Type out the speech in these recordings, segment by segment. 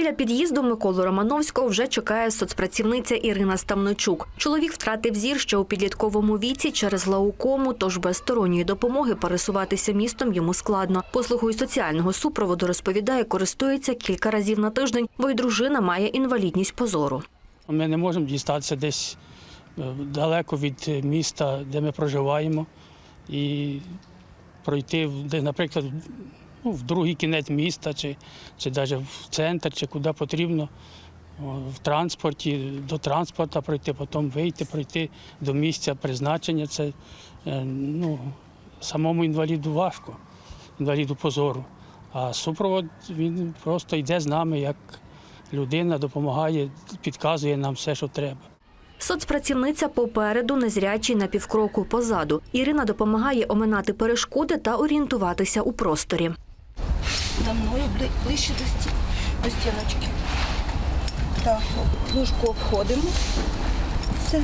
Біля під'їзду Миколу Романовського вже чекає соцпрацівниця Ірина Ставничук. Чоловік втратив зір ще у підлітковому віці через глаукому, тож без сторонньої допомоги пересуватися містом йому складно. Послугою соціального супроводу розповідає, користується кілька разів на тиждень, бо й дружина має інвалідність позору. Ми не можемо дістатися десь е, далеко від міста, де ми проживаємо, і пройти, наприклад, ну, в другий кінець міста, чи, чи навіть в центр, чи куди потрібно. В транспорті, до транспорту пройти, потім вийти, пройти до місця призначення. Це е, ну, самому інваліду важко, інваліду позору. А супровод він просто йде з нами як людина, допомагає, підказує нам все, що треба. Соцпрацівниця попереду, незрячий на півкроку позаду. Ірина допомагає оминати перешкоди та орієнтуватися у просторі. За мною ближче до, сті... до стіночки. Так, лужку обходимо. Все.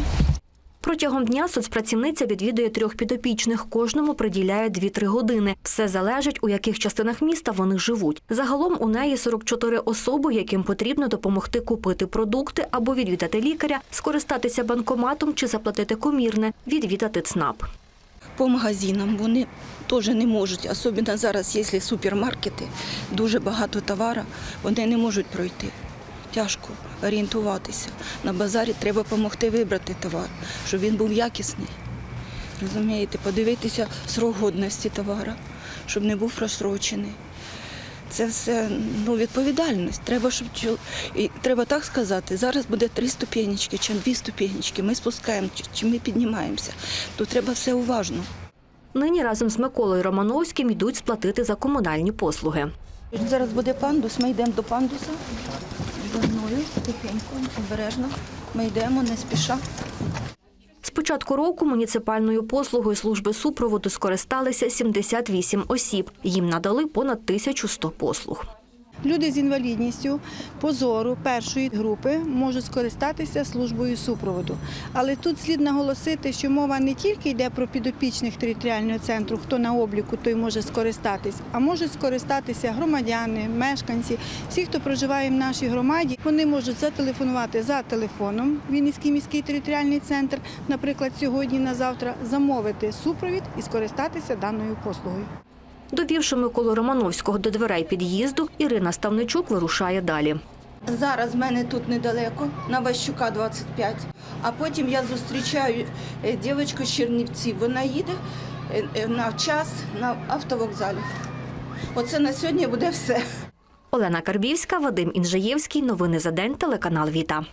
Протягом дня соцпрацівниця відвідує трьох підопічних. Кожному приділяє 2-3 години. Все залежить, у яких частинах міста вони живуть. Загалом у неї 44 особи, яким потрібно допомогти купити продукти або відвідати лікаря, скористатися банкоматом чи заплатити комірне, відвідати ЦНАП. По магазинам вони теж не можуть, особливо зараз, якщо супермаркети, дуже багато товару, вони не можуть пройти. Тяжко орієнтуватися. На базарі треба допомогти вибрати товар, щоб він був якісний. Розумієте, подивитися срок годності товару, щоб не був просрочений. Це все ну, відповідальність. Треба, щоб і треба так сказати, зараз буде три ступенечки чи дві ступенечки. Ми спускаємо чи- чи ми піднімаємося. То треба все уважно. Нині разом з Миколою Романовським йдуть сплатити за комунальні послуги. Зараз буде пандус, ми йдемо до пандуса. За мною, тихенько, обережно. Ми йдемо, не спіша. З початку року муніципальною послугою служби супроводу скористалися 78 осіб. Їм надали понад 1100 послуг. Люди з інвалідністю позору першої групи можуть скористатися службою супроводу. Але тут слід наголосити, що мова не тільки йде про підопічних територіального центру, хто на обліку, той може скористатись, а можуть скористатися громадяни, мешканці, всі, хто проживає в нашій громаді. Вони можуть зателефонувати за телефоном Вінницький міський територіальний центр, наприклад, сьогодні на завтра замовити супровід і скористатися даною послугою. Довівши Миколу Романовського до дверей під'їзду, Ірина Ставничук вирушає далі. Зараз в мене тут недалеко, на Ващука 25. А потім я зустрічаю е, дівчинку з Чернівців. Вона їде е, е, на час на автовокзалі. Оце на сьогодні буде все. Олена Карбівська, Вадим Інжаєвський. Новини за день. Телеканал Віта.